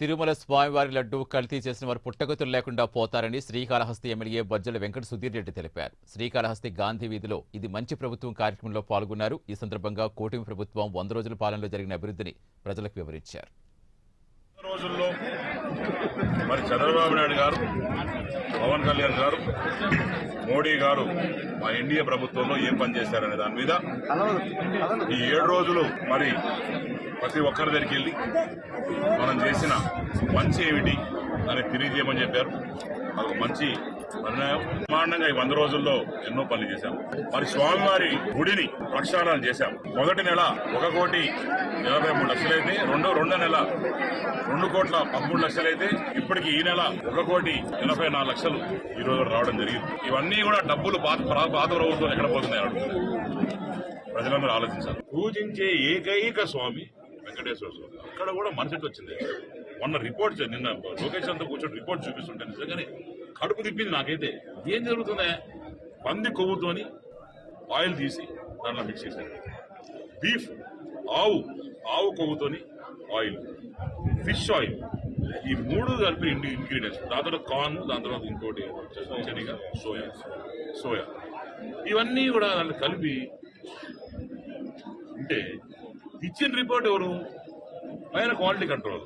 తిరుమల స్వామివారి లడ్డు కల్తీ చేసిన వారు పుట్టగతులు లేకుండా పోతారని శ్రీకాళహస్తి ఎమ్మెల్యే బజ్జల వెంకట సుధీర్ రెడ్డి తెలిపారు. శ్రీకాళహస్తి గాంధీ వీధిలో ఇది మంచి ప్రభుత్వం కార్యక్రమంలో పాల్గొన్నారు. ఈ సందర్భంగా కూటమి ప్రభుత్వం వంద రోజుల పాలనలో జరిగిన అభివృద్ధిని ప్రజలకు వివరించారు. రోజుల్లో మరి చంద్రబాబు నాయుడు గారు పవన్ కళ్యాణ్ గారు మోడీ గారు మా ఎన్డీఏ ప్రభుత్వంలో ఏం పని చేశారనే దాని మీద ఈ ఏడు రోజులు మరి ప్రతి ఒక్కరి దగ్గరికి వెళ్ళి మనం చేసిన మంచి ఏమిటి అని తెలియజేయమని చెప్పారు. అది మంచి బ్రహ్మాండంగా ఈ వంద రోజుల్లో ఎన్నో పనులు చేశాం. మరి స్వామివారి గుడిని ప్రక్షాళన చేశాం. మొదటి నెల ఒక కోటి ఇరవై మూడు లక్షలైతే రెండో రెండో నెల రెండు కోట్ల పదమూడు లక్షలైతే ఇప్పటికి ఈ నెల ఒక కోటి ఎనభై నాలుగు లక్షలు ఈ రోజు రావడం జరిగింది. ఇవన్నీ కూడా డబ్బులు పాత పాత ప్రభుత్వం ఎక్కడ పోతున్నాయి అడుగుతున్నారు. ప్రజలందరూ ఆలోచించాలి. పూజించే ఏకైక స్వామి వెంకటేశ్వర స్వామి. అక్కడ కూడా మనసుకి వచ్చింది. మొన్న రిపోర్ట్ నిన్న లోకేష్ అంతా కూర్చొని రిపోర్ట్ చూపిస్తుంటే నిజంగానే కడుపు తిప్పింది నాకైతే. ఏం జరుగుతుందా? పంది కొవ్వుతోని ఆయిల్ తీసి దాంట్లో మిక్స్ చేశారు. బీఫ్ ఆవు ఆవు కొవ్వుతోని ఆయిల్. ఫిష్ ఆయిల్ ఈ మూడు కలిపి ఇండి ఇంగ్రీడియంట్స్ దాని తర్వాత కార్న్ దాని తర్వాత ఇంకోటి వచ్చేసి సోయా. సోయా. ఇవన్నీ కూడా దాంట్లో కలిపి అంటే ఇచ్చిన రిపోర్ట్ ఎవరు? పైన క్వాలిటీ కంట్రోల్